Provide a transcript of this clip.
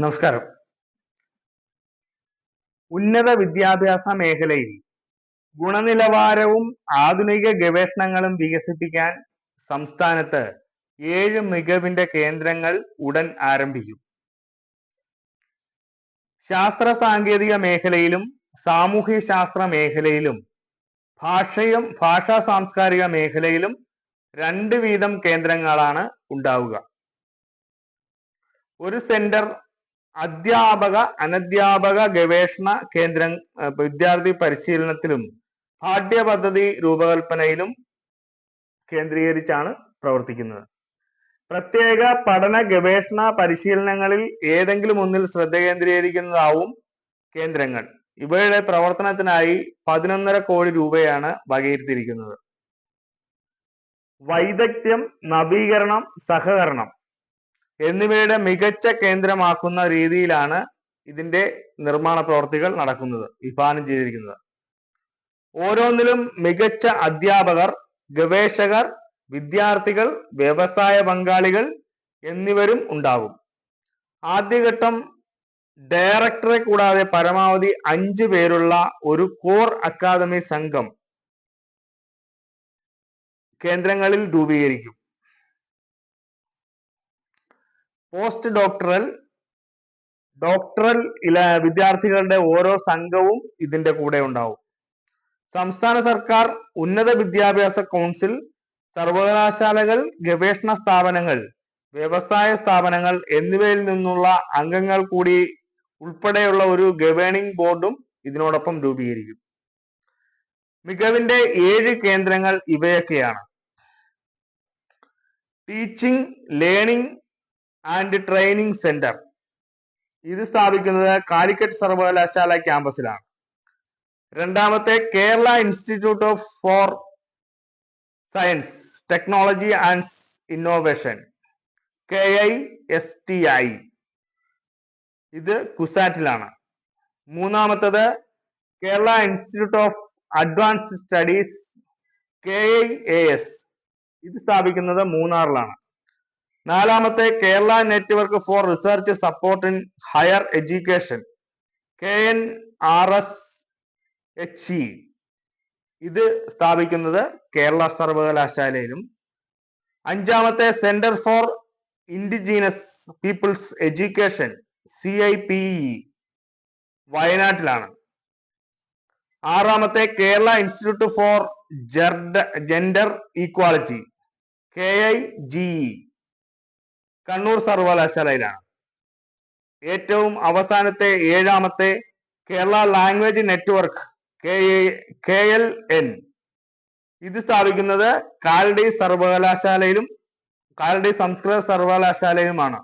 നമസ്കാരം. ഉന്നത വിദ്യാഭ്യാസ മേഖലയിൽ ഗുണനിലവാരവും ആധുനിക ഗവേഷണങ്ങളും വികസിപ്പിക്കാൻ സംസ്ഥാനത്ത് ഏഴ് മികവിന്റെ കേന്ദ്രങ്ങൾ ഉടൻ ആരംഭിക്കും. ശാസ്ത്ര സാങ്കേതിക മേഖലയിലും സാമൂഹ്യ ശാസ്ത്ര മേഖലയിലും ഭാഷയും ഭാഷാ സാംസ്കാരിക മേഖലയിലും രണ്ട് വീതം കേന്ദ്രങ്ങളാണ് ഉണ്ടാവുക. ഒരു സെന്റർ അധ്യാപക അനധ്യാപക ഗവേഷണ കേന്ദ്ര വിദ്യാർത്ഥി പരിശീലനത്തിലും പാഠ്യപദ്ധതി രൂപകൽപ്പനയിലും കേന്ദ്രീകരിച്ചാണ് പ്രവർത്തിക്കുന്നത്. പ്രത്യേക പഠന ഗവേഷണ പരിശീലനങ്ങളിൽ ഏതെങ്കിലും ഒന്നിൽ ശ്രദ്ധ കേന്ദ്രീകരിക്കുന്നതാവും കേന്ദ്രങ്ങൾ. ഇവയുടെ പ്രവർത്തനത്തിനായി പതിനൊന്നര കോടി രൂപയാണ് വകയിരുത്തിയിരിക്കുന്നത്. വൈദഗ്ധ്യം നവീകരണം സഹകരണം. എന്നിവയുടെ മികച്ച കേന്ദ്രമാക്കുന്ന രീതിയിലാണ് ഇതിന്റെ നിർമ്മാണ പ്രവർത്തികൾ നടക്കുന്നത് വിഭാവനം ചെയ്തിരിക്കുന്നത്. ഓരോന്നിലും മികച്ച അധ്യാപകർ ഗവേഷകർ വിദ്യാർത്ഥികൾ വ്യവസായ പങ്കാളികൾ എന്നിവരും ഉണ്ടാകും. ആദ്യഘട്ടം ഡയറക്ടറെ കൂടാതെ പരമാവധി അഞ്ചു പേരുള്ള ഒരു കോർ അക്കാദമി സംഘം കേന്ദ്രങ്ങളിൽ രൂപീകരിക്കും. പോസ്റ്റ് ഡോക്ടറൽ ഡോക്ടറൽ വിദ്യാർത്ഥികളുടെ ഓരോ സംഘവും ഇതിന്റെ കൂടെ ഉണ്ടാവും. സംസ്ഥാന സർക്കാർ ഉന്നത വിദ്യാഭ്യാസ കൗൺസിൽ സർവകലാശാലകൾ ഗവേഷണ സ്ഥാപനങ്ങൾ വ്യവസായ സ്ഥാപനങ്ങൾ എന്നിവയിൽ നിന്നുള്ള അംഗങ്ങൾ കൂടി ഉൾപ്പെടെയുള്ള ഒരു ഗവേണിംഗ് ബോർഡും ഇതിനോടൊപ്പം രൂപീകരിക്കും. മികവിന്റെ ഏഴ് കേന്ദ്രങ്ങൾ ഇവയൊക്കെയാണ്. Teaching learning and training centre ഇത് സ്ഥാപിക്കുന്നത് കാലിക്കറ്റ് സർവകലാശാല ക്യാമ്പസിലാണ്. രണ്ടാമത്തെ Kerala institute of for science technology and innovation K I S T I ഇത് കുസാറ്റിലാണ്. മൂന്നാമത്തത് Kerala institute of advanced studies K I A S ഇത് സ്ഥാപിക്കുന്നത് മൂന്നാറിലാണ്. നാലാമത്തെ Kerala network for research support in higher education K N R S H E. ഇത് സ്ഥാപിക്കുന്നത് കേരള സർവകലാശാലയിലും. അഞ്ചാമത്തെ centre for indigenous peoples education C I P E വയനാട്ടിലാണ്. ആറാമത്തെ Kerala institute for gender equality K I G E. Kannur സർവകലാശാലയിലാണ്. ഏറ്റവും അവസാനത്തെ ഏഴാമത്തെ Kerala language network K K L N ഇത് സ്ഥാപിക്കുന്നത് കാലടി സർവകലാശാലയിലും കാലടി സംസ്കൃത സർവകലാശാലയിലുമാണ്.